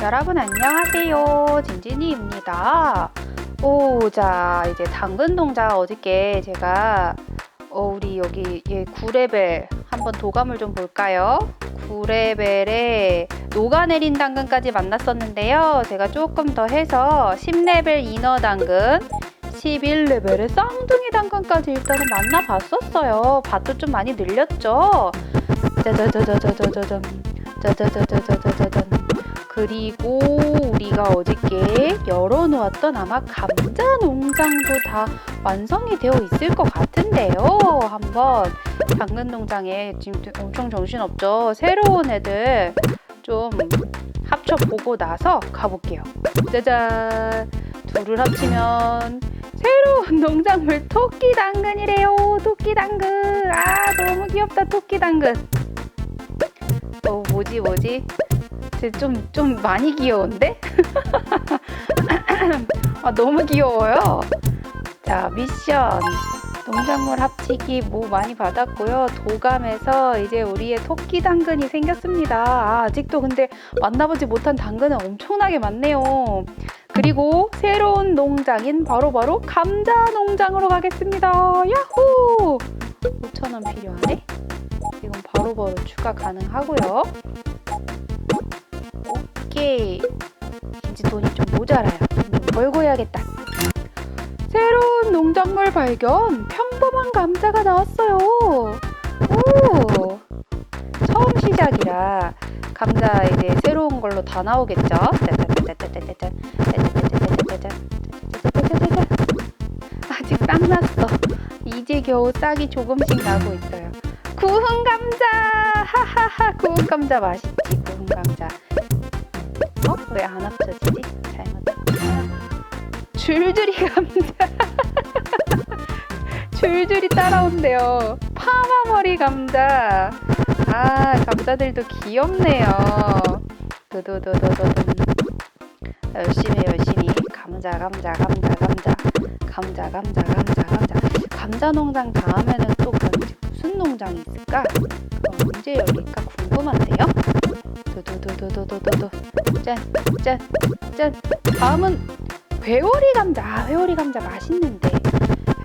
여러분 안녕하세요. 진진이입니다. 오, 자, 이제 당근 농장 어저께 제가 어, 우리 여기 얘 9레벨 한번 도감을 좀 볼까요? 9레벨에 녹아내린 당근까지 만났었는데요. 제가 조금 더 해서 10레벨 인어 당근, 11레벨의 쌍둥이 당근까지 일단은 만나봤었어요. 밭도 좀 많이 늘렸죠. 짜자자자자자자잔. 짜자자자자자자잔. 그리고 우리가 어저께 열어놓았던 아마 감자 농장도 다 완성이 되어 있을 것 같은데요. 한번 당근 농장에 지금 엄청 정신없죠. 새로운 애들 좀 합쳐보고 나서 가볼게요. 짜잔. 둘을 합치면 새로운 농작물 토끼 당근이래요. 토끼 당근. 아, 너무 귀엽다. 토끼 당근. 어, 뭐지, 뭐지? 좀, 좀 많이 귀여운데? 아, 너무 귀여워요. 자, 미션. 농작물 합치기 뭐 많이 받았고요. 도감에서 이제 우리의 토끼 당근이 생겼습니다. 아, 아직도 근데 만나보지 못한 당근은 엄청나게 많네요. 그리고 새로운 농장인 바로바로 감자 농장으로 가겠습니다. 야호! 5,000원 필요하네? 이건 바로 바로 추가 가능하고요. 오케이. 이제 돈이 좀 모자라요. 돈좀 벌고 해야겠다. 새로운 농작물 발견! 평범한 감자가 나왔어요. 오! 처음 시작이라 감자 이제 새로운 걸로 다 나오겠죠? 아직 싹 났어. 이제 겨우 싹이 조금씩 나고 있어요. 구운 감자! 하하하! 구운 감자 맛있지, 구운 감자. 어? 왜 안 합쳐지지? 잘못. 줄줄이 감자. 줄줄이 따라온대요. 파마머리 감자. 아, 감자들도 귀엽네요. 도도도도도도. 열심히 열심히 감자 감자 감자 감자 감자 감자 감자 감자 감자 농장 다음에는 또 무슨 농장이 있을까? 언제 열릴까 궁금한데요. 도도도도도도도 짠짠짠 다음은 회오리 감자 아, 회오리 감자 맛있는데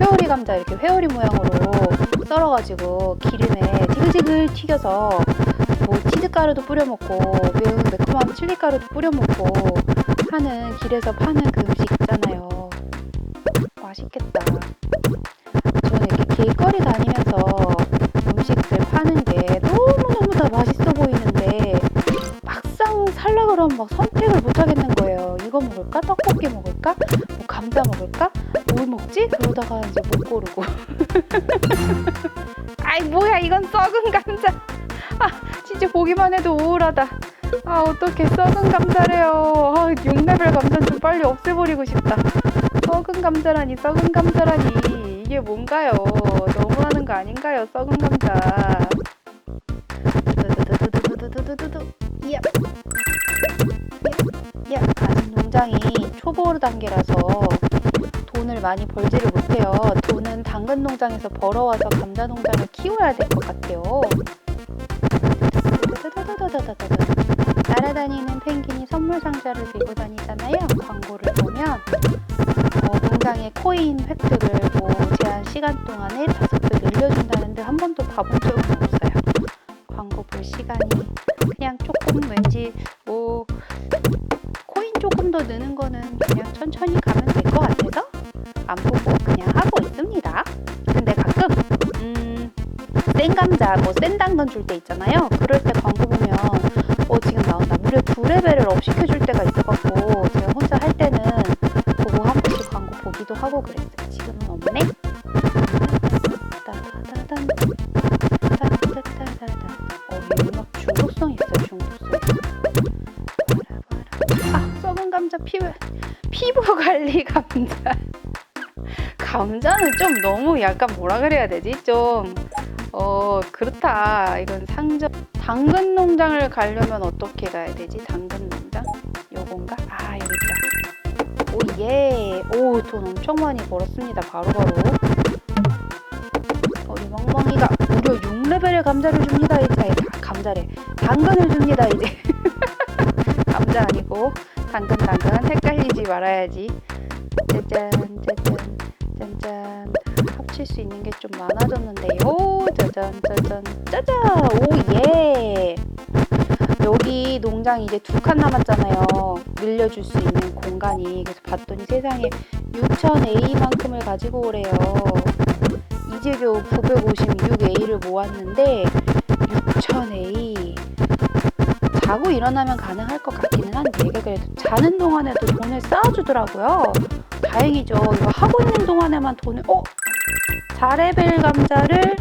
회오리 감자 이렇게 회오리 모양으로 썰어가지고 기름에 지글지글 튀겨서 뭐 치즈가루도 뿌려 먹고 매운 매콤한 칠리가루도 뿌려 먹고 하는 길에서 파는 그 음식 있잖아요. 맛있겠다. 저는 이렇게 길거리 다니면서 음식들 파는 게 뭘 먹지? 그러다가 이제 못 고르고. 아이 뭐야 이건 썩은 감자. 아 진짜 보기만 해도 우울하다. 아 어떻게 썩은 감자래요. 아 6레벨 감자 좀 빨리 없애버리고 싶다. 썩은 감자라니 썩은 감자라니 이게 뭔가요? 너무하는 거 아닌가요? 썩은 감자. 두두두두두두두두두. 이야. 야, 아직 농장이 초보 단계라서 많이 벌지를 못해요. 돈은 당근 농장에서 벌어와서 감자 농장을 키워야 될 것 같아요. 날아다니는 펭귄이 선물 상자를 들고 다니잖아요. 광고를 보면 어, 농장의 코인 획득을 뭐 제한 시간 동안에 다섯 배 늘려준다는데 한 번도 봐본 적은 없어요. 광고 볼 시간이 그냥 조금 왠지 뭐 코인 조금 더 느는 거는 그냥 천천히 가면 될 것 같아서 안 보고 그냥 하고 있습니다. 근데 가끔 음, 센 감자 뭐 센 당근 줄 때 있잖아요. 그럴 때 광고 보면 어 지금 나온다. 무려 두 레벨을 업 시켜줄 때가 있어갖고 제가 혼자 할 때는 보고 한 번씩 광고 보기도 하고 그랬어요. 지금은 없네. 어, 이 음악 중독성 있어요. 중독성. 아 썩은 감자 피부 피부 관리 감자. 감자는 좀 너무 약간 뭐라 그래야 되지? 좀 어 그렇다. 이건 상점 당근 농장을 가려면 어떻게 가야 되지? 당근 농장? 요건가? 아 여기 있다. 오 예. 오 돈 엄청 많이 벌었습니다. 바로바로. 우리 멍멍이가 무려 6레벨의 감자를 줍니다. 이제 감자래. 당근을 줍니다. 이제. 감자 아니고 당근 당근 헷갈리지 말아야지. 짜잔 짜잔 짠짠 합칠 수 있는 게 좀 많아졌는데요. 짜잔 짜잔 짜잔 오예. 여기 농장 이제 두 칸 남았잖아요. 늘려줄 수 있는 공간이. 그래서 봤더니 세상에 6000A만큼을 가지고 오래요. 이제 겨우 956A를 모았는데 6000A 자고 일어나면 가능할 것 같기는 한데 그래도 자는 동안에도 돈을 쌓아주더라고요. 다행이죠. 이거 하고 있는 동안에만 돈을 어? 4레벨 감자를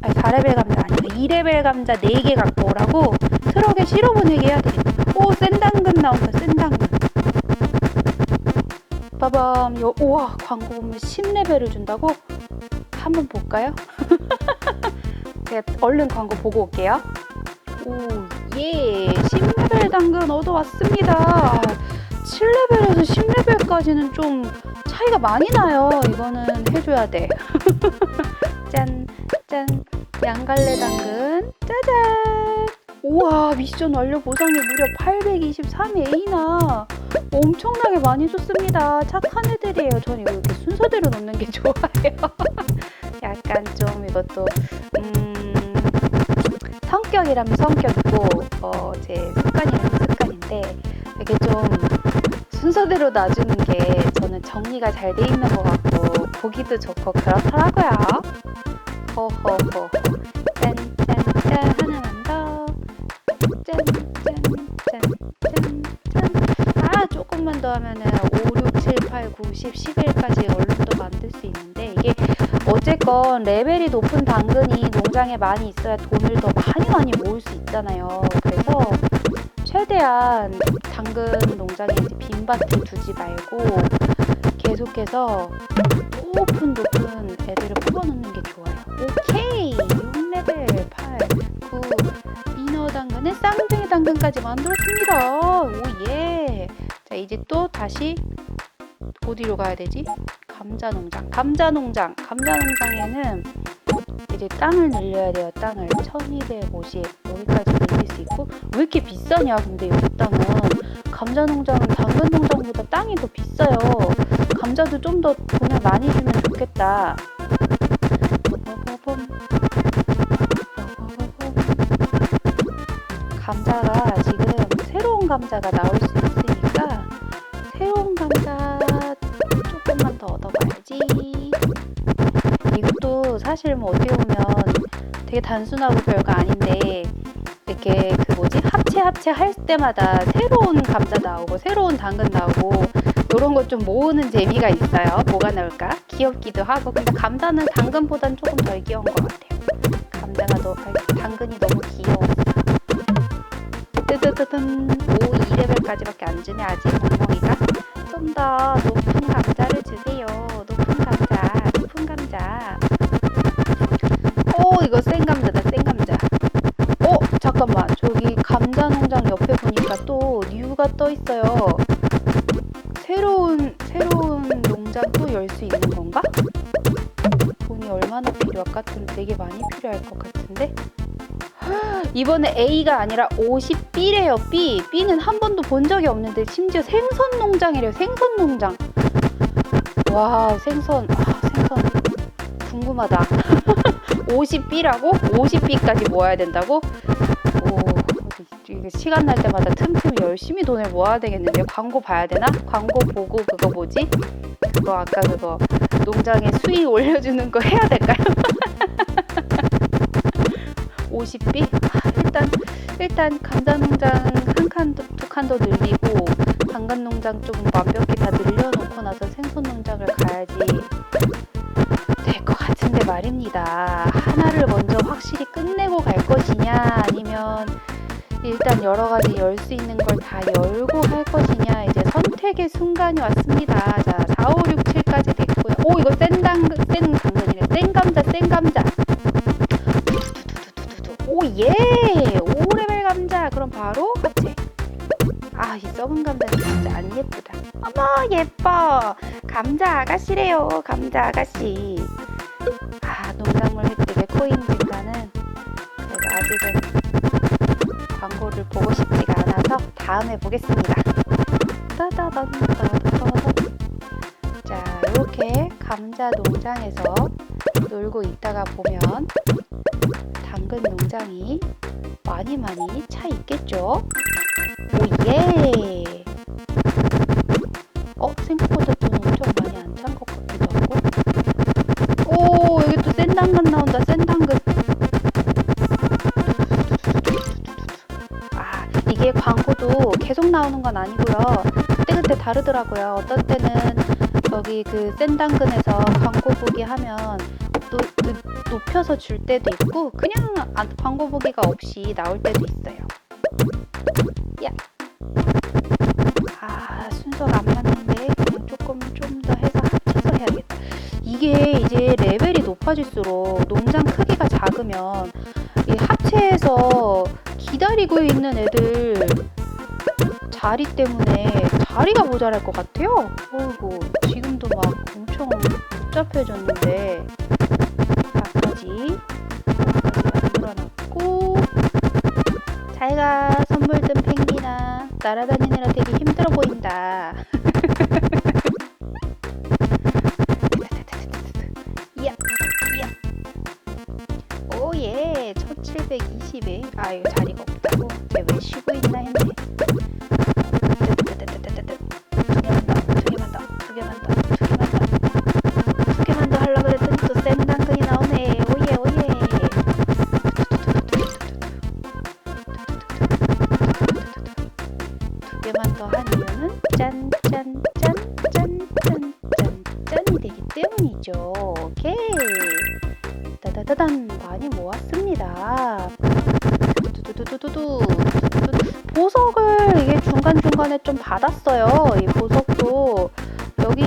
아니 4레벨 감자 아니라 2레벨 감자 4개 갖고 오라고 트럭에 실어 보내게 해야 되겠다. 오, 센 당근 나온다, 센 당근. 빠밤, 요, 우와, 광고 보면 10레벨을 준다고? 한번 볼까요? 제가 얼른 광고 보고 올게요. 오, 예, 10레벨 당근 얻어왔습니다. 7레벨에서 10레벨까지는 좀 차이가 많이 나요. 이거는 해줘야 돼. 짠, 짠, 양갈래 당근, 짜잔! 우와 미션 완료 보상이 무려 823A나 엄청나게 많이 줬습니다. 착한 애들이에요. 전 이거 이렇게 순서대로 넣는 게 좋아요. 약간 좀 이것도 음, 성격이라면 성격이고 어, 제 습관이라면 습관인데 이게 좀 순서대로 놔주는 게 저는 정리가 잘 돼 있는 것 같고 보기도 좋고 그렇더라고요. 허허허 짠짠짠. 하나만 더. 짠짠짠짠짠. 아 조금만 더 하면은 5, 6, 7, 8, 9, 10, 11까지 얼른도 만들 수 있는데 이게 어쨌건 레벨이 높은 당근이 농장에 많이 있어야 돈을 더 많이 많이 모을 수 있잖아요. 그래서 최대한 당근 농장에 빈밭을 두지 말고 계속해서 높은 높은 애들을 뽑아놓는 게 좋아요 오케이 6레벨 8, 9 민어 당근에 쌍둥이 당근까지 만들었습니다. 오예. 자 이제 또 다시 어디로 가야 되지? 감자 농장. 감자 농장. 감자 농장에는 이제 땅을 늘려야 돼요. 땅을 1250 여기까지 늘릴 수 있고 왜 이렇게 비싸냐? 근데 여기 땅은 감자 농장은 당근 농장보다 땅이 더 비싸요. 감자도 좀 더 돈을 많이 주면 좋겠다. 감자가 지금 새로운 감자가 나올 수 있으니까 새로운 감자 조금만 더 얻어봐야지. 이것도 사실 뭐 어떻게 보면 되게 단순하고 별거 아닌데 이렇게 그 뭐지 합체 합체 할 때마다 새로운 감자 나오고 새로운 당근 나오고 이런 것 좀 모으는 재미가 있어요. 뭐가 나올까? 귀엽기도 하고 근데 감자는 당근보단 조금 덜 귀여운 것 같아요. 감자가 너 당근이 너무 귀여웠어. 뜨뜨뜨든 오 2레벨까지밖에 안 주네 아직 멍멍이가 좀 더 높은 또 뉴가 떠 있어요 새로운 새로운 농장 또열수 있는 건가? 돈이 얼마나 필요할까? 돈 되게 많이 필요할 것 같은데 이번에 A가 아니라 50B래요. B. B는 한 번도 본 적이 없는데 심지어 생선 농장이래요. 생선 농장. 와 생선. 아 생선. 궁금하다. 50B라고? 50B까지 모아야 된다고? 오 이게 시간 날 때마다 틈틈이 열심히 돈을 모아야 되겠는데 광고 봐야 되나? 광고 보고 그거 뭐지? 그거 아까 그거 농장에 수익 올려주는 거 해야 될까요? 50B? 아, 일단 일단 감자 농장 한 칸, 두칸더 늘리고 당근 농장 좀 완벽히 다 늘려놓고 나서 생선 농장을 가야지 될 것 같은데 말입니다. 하나를 먼저 확실히 끝내고 갈 것이냐 아니면 일단 여러 가지 열 수 있는 걸 다 열고 할 것이냐 이제 선택의 순간이 왔습니다. 자, 4, 5, 6, 7까지 됐고요. 오 이거 센 당근, 센 당근이래. 센 감자, 센 감자. 오 예! 5레벨 감자. 그럼 바로 합체. 아, 이 썩은 감자는 진짜 안 예쁘다. 어머, 예뻐. 감자 아가씨래요. 감자 아가씨. 아, 농작물 획득의 코인 광고를 보고 싶지가 않아서 다음에 보겠습니다. 자, 이렇게 감자 농장에서 놀고 있다가 보면 당근 농장이 많이 많이 차 있겠죠? 오예! 어, 생각보다 건 아니고요. 그때그때 다르더라고요. 어떤 때는 저기 그 센 당근에서 광고 보기 하면 노, 노- 높여서 줄 때도 있고 그냥 안- 광고 보기가 없이 나올 때도 있어요. 야. 아 순서가 안 맞는데 조금 좀 더 해서 합쳐서 해야겠다. 이게 이제 레벨이 높아질수록 농장 크기가 작으면 이 합체해서 기다리고 있는 애들 자리 때문에 자리가 모자랄 것 같아요. 어이구 지금도 막 엄청 복잡해졌는데 나까지 만들어놨고 잘가 선물 든 펭귄아 날아다니느라 되게 힘들어 보인다.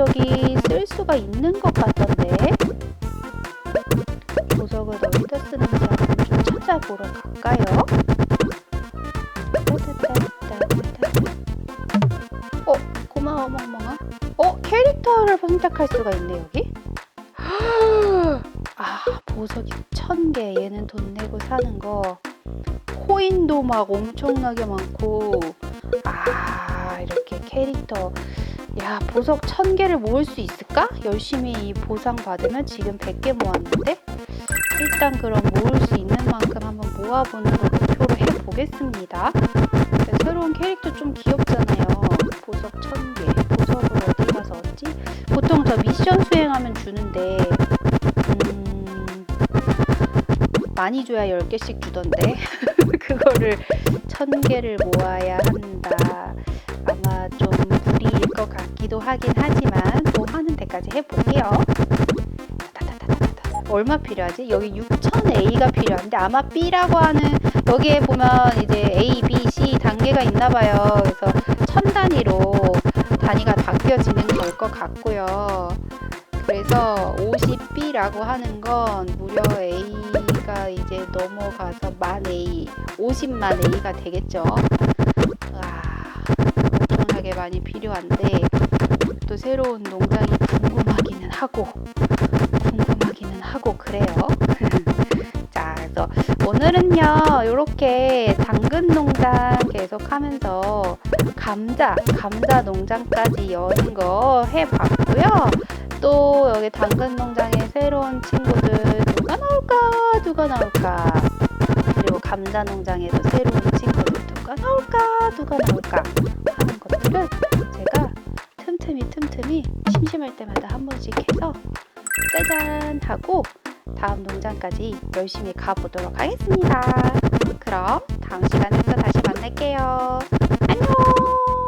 여기저기 쓸 수가 있는 것 같던데. 보석을 어디다 쓰는지 한번 좀 찾아보러 갈까요? 어, 고마워, 멍멍아. 어, 캐릭터를 선택할 수가 있네, 여기? 아, 보석이 천 개. 얘는 돈 내고 사는 거. 코인도 막 엄청나게 많고 아 이렇게 캐릭터 야 보석 천 개를 모을 수 있을까? 열심히 이 보상 받으면 지금 100개 모았는데 일단 그럼 모을 수 있는 만큼 한번 모아보는 걸 목표로 해보겠습니다 새로운 캐릭터 좀 귀엽잖아요 보석 천개 보석을 어디 가서 얻지? 보통 저 미션 수행하면 주는데 음 많이 줘야 10개씩 주던데 그거를 천 개를 모아야 한다. 같기도 하긴 하지만 뭐 하는 데까지 해볼게요. 얼마 필요하지? 여기 6000A가 필요한데 아마 B라고 하는 여기에 보면 이제 A, B, C 단계가 있나 봐요. 그래서 천 단위로 단위가 바뀌어지는 걸 것 같고요. 그래서 50B라고 하는 건 무려 A가 이제 넘어가서 만 A, 50만 A가 되겠죠. 와, 엄청나게 많이 필요한데 또 새로운 농장이 궁금하기는 하고 궁금하기는 하고 그래요. 자, 그래서 오늘은요 이렇게 당근 농장 계속 하면서 감자, 감자 농장까지 여는 거 해봤고요. 또 여기 당근 농장에 새로운 친구들 누가 나올까 누가 나올까 그리고 감자 농장에도 새로운 친구들 누가 나올까 누가 나올까 하는 제가 틈틈이 틈틈이 심심할 때마다 한 번씩 해서 짜잔 하고 다음 농장까지 열심히 가보도록 하겠습니다. 그럼 다음 시간에 또 다시 만날게요. 안녕!